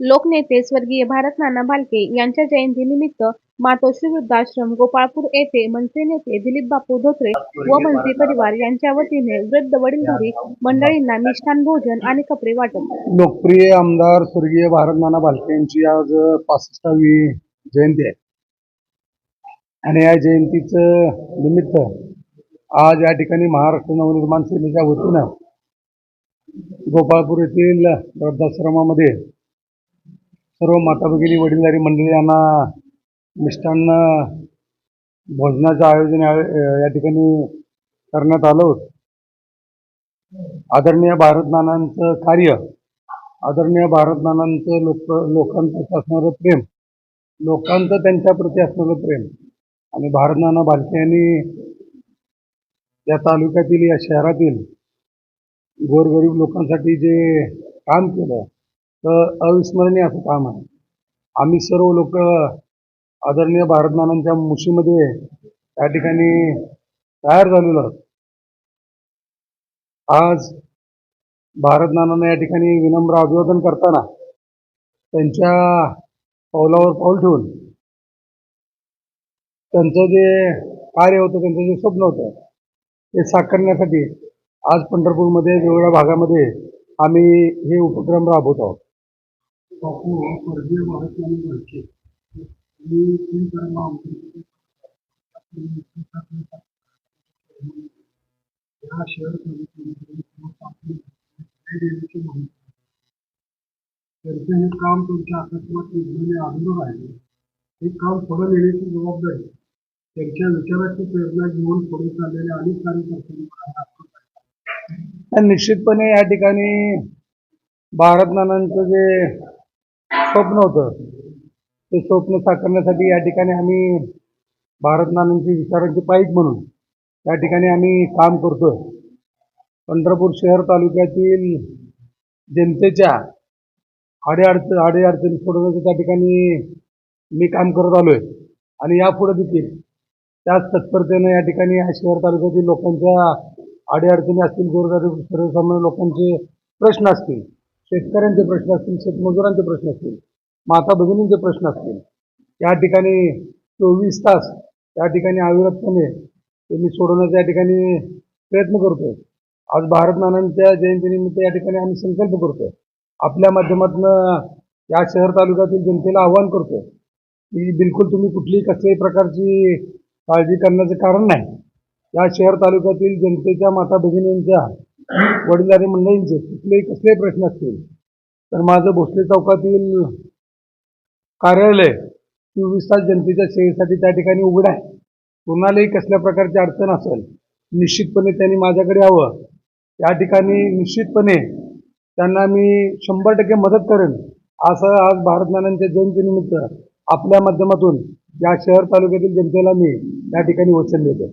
लोकनेते स्वर्गीय भारत नाना भालके यांच्या जयंतीनिमित्त मातोश्री वृद्धाश्रम गोपाळपूर येथे मनसे नेते दिलीप बापू धोत्रे व मनसे परिवार यांच्या वतीने वृद्ध वडीलधारी मंडळींना मिष्ठान भोजन आणि कपडे वाटप. लोकप्रिय आमदार स्वर्गीय भारत नाना भालके यांची आज पासष्टावी जयंती आहे. आणि या जयंतीचं निमित्त आज या ठिकाणी महाराष्ट्र नवनिर्माण सेनेच्या वतीनं गोपाळपूर येथील वृद्धाश्रमामध्ये सर्व माता भगिनी वडीलधारी मंडळी यांना मिष्टान्न भोजनाचं आयोजन या ठिकाणी करण्यात आलं होतं. आदरणीय भारतनानांचं कार्य आदरणीय भारतनानांचं लोक लोकांप्रती असणारं प्रेम लोकांचं त्यांच्याप्रती असणारं प्रेम आणि भारतनाना भालके यांनी या तालुक्यातील या शहरातील गोरगरीब लोकांसाठी जे काम केलं तर अविस्मरणीय असं काम आहे. आम्ही सर्व लोक आदरणीय भारत नानांच्या मुशीमध्ये या ठिकाणी तयार झालेलो आहोत. आज भारत या ठिकाणी विनम्र अभिवादन करताना त्यांच्या पावलावर पाऊल ठेवून त्यांचं जे कार्य होतं त्यांचं जे स्वप्न होतं ते साकारण्यासाठी आज पंढरपूरमध्ये वेगवेगळ्या भागामध्ये आम्ही हे उपक्रम राबवत आहोत. बापू स्वर्गीय भारतनाना भालके आणि तीन कर्म या शहर त्यांचं हे काम तुमच्या अकस्मात निधनाने आढळून राहिले हे काम पुढे नेण्याची जबाबदारी त्यांच्या विचाराची प्रेरणा घेऊन पुढे चाललेल्या अनेक कार्यकर्त्यांना निश्चितपणे या ठिकाणी भारत नानांचं जे स्वप्न होतं. ते स्वप्न साकारण्यासाठी या ठिकाणी आम्ही भारत नानांची विचारांची पाईक म्हणून या ठिकाणी आम्ही काम करतोय. पंढरपूर शहर तालुक्यातील जनतेच्या अडीअडचण अडीअडचणी सोडवण्याचं त्या ठिकाणी मी काम करत आलो आहे आणि यापुढे देखील त्याच तत्परतेनं या ठिकाणी या शहर तालुक्यातील लोकांच्या अडीअडचणी असतील गोरगरीब सर्वसामान्य लोकांचे प्रश्न असतील शेतकऱ्यांचे प्रश्न असतील शेतमजुरांचे प्रश्न असतील माता भगिनींचे प्रश्न असतील या ठिकाणी चोवीस तास या ठिकाणी अविरतपणे त्यांनी सोडवण्याचा या ठिकाणी प्रयत्न करतोय. आज भारत नानांच्या जयंतीनिमित्त या ठिकाणी आम्ही संकल्प करतोय. आपल्या माध्यमातून या शहर तालुक्यातील जनतेला आव्हान करतोय की बिलकुल तुम्ही कुठलीही कसल्याही प्रकारची काळजी करण्याचं कारण नाही. या शहर तालुक्यातील जनतेच्या माता भगिनींच्या वडीलधारी मंडळींचे कुठलेही कसलेही प्रश्न असतील तर माझं भोसले चौकातील कार्यालय चोवीस तास जनतेच्या सेवेसाठी त्या ठिकाणी उघडं आहे. कोणालाही कसल्या प्रकारची अडचण असेल निश्चितपणे त्यांनी माझ्याकडे यावं. या ठिकाणी निश्चितपणे त्यांना मी शंभर टक्के मदत करेन. असं आज भारत जयंतीनिमित्त आपल्या माध्यमातून या शहर तालुक्यातील जनतेला मी या ठिकाणी वचन देतो.